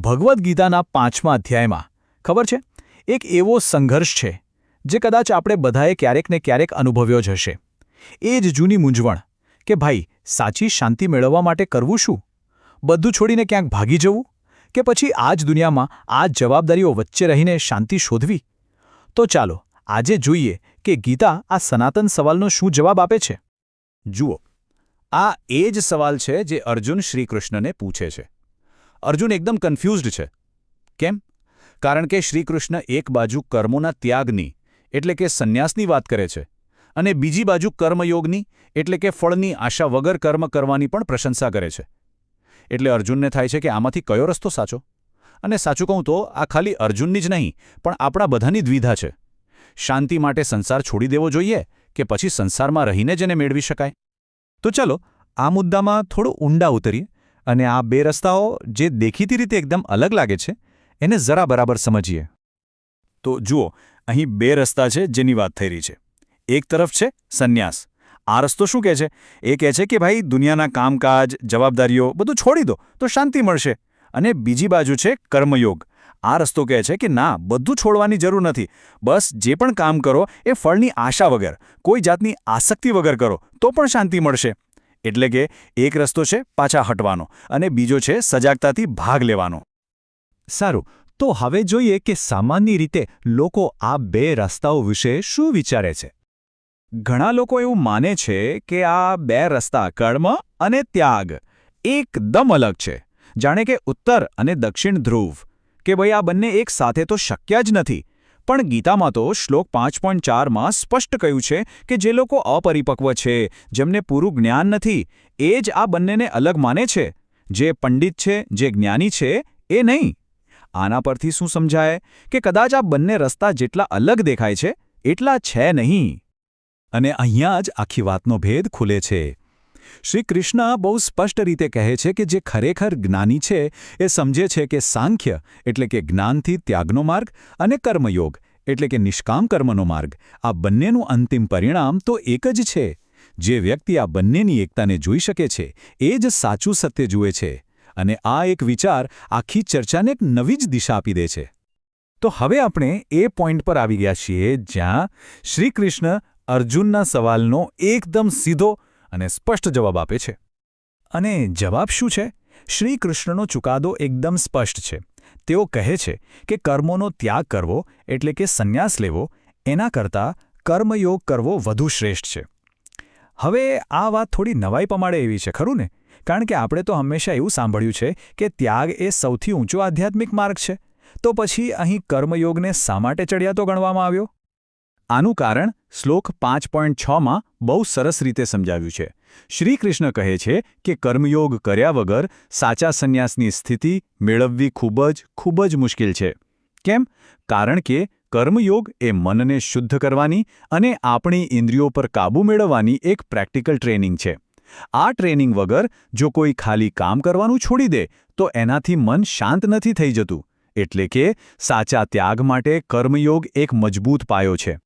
ભગવદ્ ગીતાના પાંચમા અધ્યાયમાં. ખબર છે? એક એવો સંઘર્ષ છે, જે કદાચ આપણે બધાએ ક્યારેક ને ક્યારેક અનુભવ્યો જ હશે. એ જ જૂની મૂંઝવણ કે ભાઈ, સાચી શાંતિ મેળવવા માટે કરવું શું? બધું છોડીને ક્યાંક ભાગી જવું? કે પછી આ જ દુનિયામાં આ જવાબદારીઓ વચ્ચે રહીને શાંતિ શોધવી? તો ચાલો, આજે જોઈએ કે ગીતા આ સનાતન સવાલનો શું જવાબ આપે છે. જુઓ, આ એ જ સવાલ છે જે અર્જુન શ્રીકૃષ્ણને પૂછે છે. અર્જુન એકદમ કન્ફ્યુઝડ છે. કેમ? કારણ કે શ્રીકૃષ્ણ એક બાજુ કર્મોના ત્યાગની, એટલે કે સંન્યાસની વાત કરે છે, અને બીજી બાજુ કર્મયોગની, એટલે કે ફળની આશા વગર કર્મ કરવાની પણ પ્રશંસા કરે છે. એટલે અર્જુનને થાય છે કે આમાંથી કયો રસ્તો સાચો? અને સાચું કહું તો, આ ખાલી અર્જુનની જ નહીં, પણ આપણા બધાની દ્વિધા છે. શાંતિ માટે સંસાર છોડી દેવો જોઈએ, કે પછી સંસારમાં રહીને જ એને મેળવી શકાય? તો ચાલો, આ મુદ્દામાં થોડું ઊંડા ઉતરીએ. અને આ બે રસ્તાઓ જે દેખીતી રીતે એકદમ અલગ લાગે છે, એને જરા બરાબર સમજીએ. તો જુઓ, અહીં બે રસ્તા છે જેની વાત થઈ રહી છે. એક તરફ છે સંન્યાસ. આ રસ્તો શું કહે છે? એ કહે છે કે ભાઈ, દુનિયાના કામકાજ, જવાબદારીઓ બધું છોડી દો, તો શાંતિ મળશે. અને બીજી બાજુ છે કર્મયોગ. આ રસ્તો કહે છે કે ના, બધું છોડવાની જરૂર નથી. બસ જે પણ કામ કરો, એ ફળની આશા વગર, કોઈ જાતની આસક્તિ વગર કરો, તો પણ શાંતિ મળશે. એટલે કે એક રસ્તો છે પાછા હટવાનો અને બીજો છે સજાગતાથી ભાગ લેવાનો. સારું, તો હવે જોઈએ કે સામાન્ય રીતે લોકો આ બે રસ્તાઓ વિશે શું વિચારે છે. ઘણા લોકો એવું માને છે કે આ બે રસ્તા કર્મ અને ત્યાગ એકદમ અલગ છે. જાણે કે ઉત્તર અને દક્ષિણ ધ્રુવ, કે ભાઈ આ બંને એક સાથે તો શક્ય જ નથી. પણ ગીતામાં તો શ્લોક પાંચ પોઈન્ટ ચારમાં સ્પષ્ટ કહ્યું છે કે જે લોકો અપરિપક્વ છે, જેમને પૂરું જ્ઞાન નથી, એ જ આ બંનેને અલગ માને છે. જે પંડિત છે, જે જ્ઞાની છે, એ નહીં. આના પરથી શું સમજાય? કે કદાચ આ બંને રસ્તા જેટલા અલગ દેખાય છે, એટલા છે નહીં. અને અહીંયા જ આખી વાતનો ભેદ ખુલે છે. શ્રી કૃષ્ણ બહુ સ્પષ્ટ રીતે કહે છે કે જે ખરેખર જ્ઞાની છે, એ સમજે છે કે સાંખ્ય એટલે કે જ્ઞાનથી ત્યાગનો માર્ગ અને કર્મયોગ એટલે કે નિષ્કામ કર્મનો માર્ગ. આ બંનેનું અંતિમ પરિણામ તો એક જ છે. જે વ્યક્તિ આ બંનેની એકતાને જોઈ શકે છે, એ જ સાચું સત્ય જુએ છે અને આ એક વિચાર આખી ચર્ચાને એક નવી જ દિશા આપી દે છે. તો હવે આપણે એ પોઈન્ટ પર આવી ગયા છીએ જ્યાં શ્રીકૃષ્ણ અર્જુનના સવાલનો એકદમ સીધો અને સ્પષ્ટ જવાબ આપે છે. અને જવાબ શું છે? શ્રી કૃષ્ણનો ચુકાદો એકદમ સ્પષ્ટ છે. તેઓ કહે છે કે કર્મોનો ત્યાગ કરવો એટલે કે સંન્યાસ લેવો, એના કરતાં કર્મયોગ કરવો વધુ શ્રેષ્ઠ છે. હવે આ વાત થોડી નવાઈ પમાડે એવી છે, ખરું ને? કારણ કે આપણે તો હંમેશા એવું સાંભળ્યું છે કે ત્યાગ એ સૌથી ઊંચો આધ્યાત્મિક માર્ગ છે. તો પછી અહીં કર્મયોગને શા માટે ચડિયાતો ગણવામાં આવ્યો? આનું કારણ શ્લોક પાંચ પોઈન્ટ છમાં બહુ સરસ રીતે સમજાવ્યું છે. શ્રીકૃષ્ણ કહે છે કે કર્મયોગ કર્યા વગર સાચા સંન્યાસની સ્થિતિ મેળવવી ખૂબ જ ખૂબ જ મુશ્કેલ છે. કેમ? કારણ કે કર્મયોગ એ મનને શુદ્ધ કરવાની અને આપણી ઇન્દ્રિયો પર કાબૂ મેળવવાની એક પ્રેક્ટિકલ ટ્રેનિંગ છે. આ ટ્રેનિંગ વગર જો કોઈ ખાલી કામ કરવાનું છોડી દે, તો એનાથી મન શાંત નથી થઈ જતું. એટલે કે સાચા ત્યાગ માટે કર્મયોગ એક મજબૂત પાયો છે.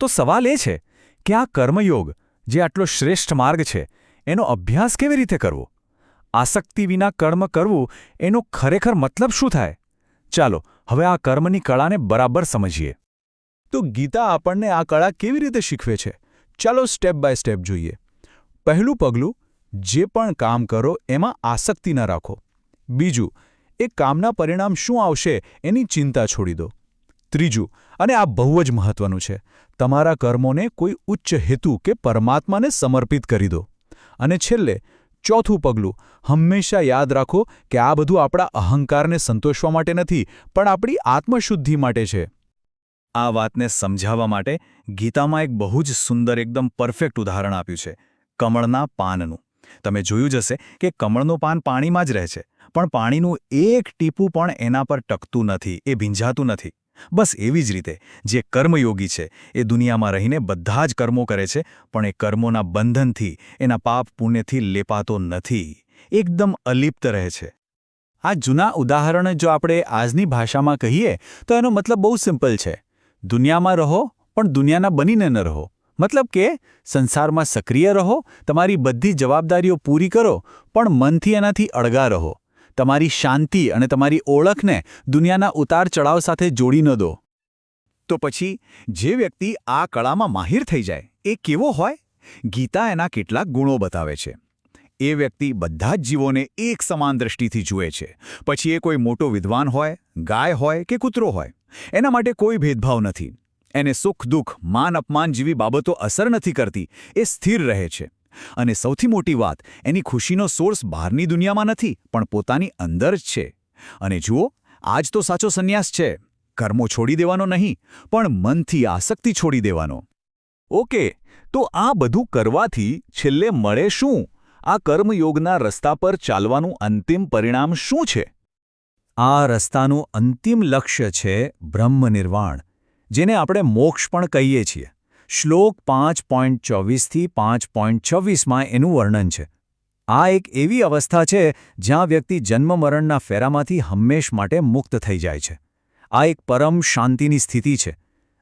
તો સવાલ એ છે કે આ કર્મયોગ જે આટલો શ્રેષ્ઠ માર્ગ છે, એનો અભ્યાસ કેવી રીતે કરવો? આસક્તિ વિના કર્મ કરવું, એનો ખરેખર મતલબ શું થાય? ચાલો, હવે આ કર્મની કળાને બરાબર સમજીએ. તો ગીતા આપણને આ કળા કેવી રીતે શીખવે છે? ચાલો સ્ટેપ બાય સ્ટેપ જોઈએ. પહેલું પગલું, જે પણ કામ કરો એમાં આસક્તિ ન રાખો. બીજું, એ કામના પરિણામ શું આવશે એની ચિંતા છોડી દો. ત્રીજું, અને આ બહુ જ મહત્વનું છે, તમારા કર્મોને કોઈ ઉચ્ચ હેતુ કે પરમાત્માને સમર્પિત કરી દો. અને છેલ્લે, ચોથું પગલું, હંમેશા યાદ રાખો કે આ બધું આપણા અહંકારને સંતોષવા માટે નથી, પણ આપણી આત્મશુદ્ધિ માટે છે. આ વાતને સમજાવવા માટે ગીતામાં એક બહુ જ સુંદર એકદમ પરફેક્ટ ઉદાહરણ આપ્યું છે, કમળના પાનનું. તમે જોયું જ હશે કે કમળનું પાન પાણીમાં જ રહે છે, પણ પાણીનું એક ટીપું પણ એના પર ટકતું નથી, એ ભીંજાતું નથી. બસ એવી જ રીતે, જે કર્મયોગી છે, એ દુનિયામાં રહીને બધા જ કર્મો કરે છે, પણ એ કર્મોના બંધનથી, એના પાપ પુણ્યથી લેપાતો નથી. એકદમ અલિપ્ત રહે છે. આ જૂના ઉદાહરણ જો આપણે આજની ભાષામાં કહીએ, તો એનો મતલબ બહુ સિમ્પલ છે. દુનિયામાં રહો, પણ દુનિયાના બનીને ન રહો. મતલબ કે, સંસારમાં સક્રિય રહો, તમારી બધી જવાબદારીઓ પૂરી કરો, પણ મનથી એનાથી અળગા રહો. તમારી શાંતિ અને તમારી ઓળખને દુનિયાના ઉતાર ચઢાવ સાથે જોડી ન દો. તો પછી, જે વ્યક્તિ આ કળામાં માહિર થઈ જાય, એ કેવો હોય? ગીતા એના કેટલાક ગુણો બતાવે છે. એ વ્યક્તિ બધા જ જીવોને એક સમાન દ્રષ્ટિથી જુએ છે. પછી એ કોઈ મોટો વિદ્વાન હોય, ગાય હોય કે કૂતરો હોય. એના માટે કોઈ ભેદભાવ નથી. એને સુખ દુઃખ માન અપમાન જેવી બાબતો અસર નથી કરતી. એ સ્થિર રહે છે. અને સૌથી મોટી વાત, એની ખુશીનો સોર્સ બહારની દુનિયામાં નથી, પણ પોતાની અંદર જ છે. અને જુઓ, આજ તો સાચો સંન્યાસ છે. કર્મો છોડી દેવાનો નહીં, પણ મનથી આસક્તિ છોડી દેવાનો. ઓકે, તો આ બધું કરવાથી છેલ્લે મળે શું? આ કર્મયોગના રસ્તા પર ચાલવાનું અંતિમ પરિણામ શું છે? આ રસ્તાનું અંતિમ લક્ષ્ય છે બ્રહ્મનિર્વાણ, જેને આપણે મોક્ષ પણ કહીએ છીએ. શ્લોક પાંચ પોઈન્ટ ચોવીસથી પાંચ પોઈન્ટ છવ્વીસમાં એનું વર્ણન છે. આ એક એવી અવસ્થા છે જ્યાં વ્યક્તિ જન્મમરણના ફેરામાંથી હંમેશ માટે મુક્ત થઈ જાય છે. આ એક પરમ શાંતિની સ્થિતિ છે.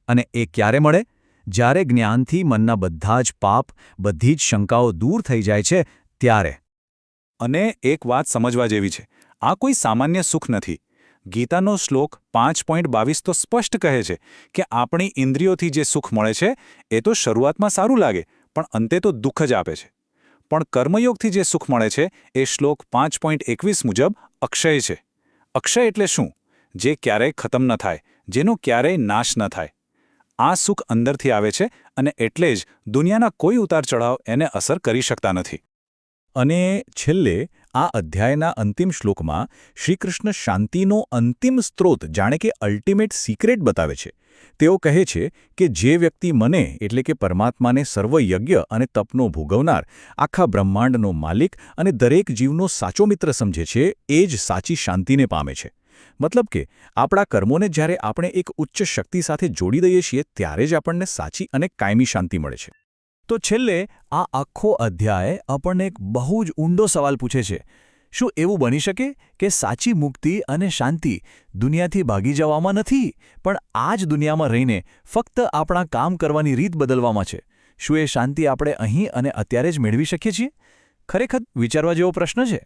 અને એ ક્યારે મળે? જ્યારે જ્ઞાનથી મનના બધા જ પાપ, બધી જ શંકાઓ દૂર થઈ જાય છે, ત્યારે. અને એક વાત સમજવા જેવી છે. આ કોઈ સામાન્ય સુખ નથી. ગીતાનો શ્લોક પાંચ પોઈન્ટ બાવીસ તો સ્પષ્ટ કહે છે કે આપણી ઇન્દ્રિયોથી જે સુખ મળે છે, એ તો શરૂઆતમાં સારું લાગે, પણ અંતે તો દુઃખ જ આપે છે. પણ કર્મયોગથી જે સુખ મળે છે, એ શ્લોક પાંચ પોઈન્ટ એકવીસ મુજબ અક્ષય છે. અક્ષય એટલે શું? જે ક્યારેય ખતમ ન થાય, જેનો ક્યારેય નાશ ન થાય. આ સુખ અંદરથી આવે છે અને એટલે જ દુનિયાના કોઈ ઉતાર ચઢાવ એને અસર કરી શકતા નથી. અને છેલ્લે આ અધ્યાયના અંતિમ શ્લોકમાં શ્રીકૃષ્ણ શાંતિનો અંતિમ સ્ત્રોત જાણે કે અલ્ટિમેટ સિક્રેટ બતાવે છે. તેઓ કહે છે કે જે વ્યક્તિ મને, એટલે કે પરમાત્માને સર્વયજ્ઞ અને તપનો ભોગવનાર, આખા બ્રહ્માંડનો માલિક અને દરેક જીવનો સાચો મિત્ર સમજે છે, એ જ સાચી શાંતિને પામે છે. મતલબ કે આપણા કર્મોને જ્યારે આપણે એક ઉચ્ચ શક્તિ સાથે જોડી દઈએ છીએ, ત્યારે જ આપણને સાચી અને કાયમી શાંતિ મળે છે. તો છેલ્લે આ આખો અધ્યાય આપણને એક બહુ જ ઊંડો સવાલ પૂછે છે. શું એવું બની શકે કે સાચી મુક્તિ અને શાંતિ દુનિયાથી ભાગી જવામાં નથી, પણ આ જ દુનિયામાં રહીને ફક્ત આપણા કામ કરવાની રીત બદલવામાં છે? શું એ શાંતિ આપણે અહીં અને અત્યારે જ મેળવી શકીએ છીએ? ખરેખર વિચારવા જેવો પ્રશ્ન છે.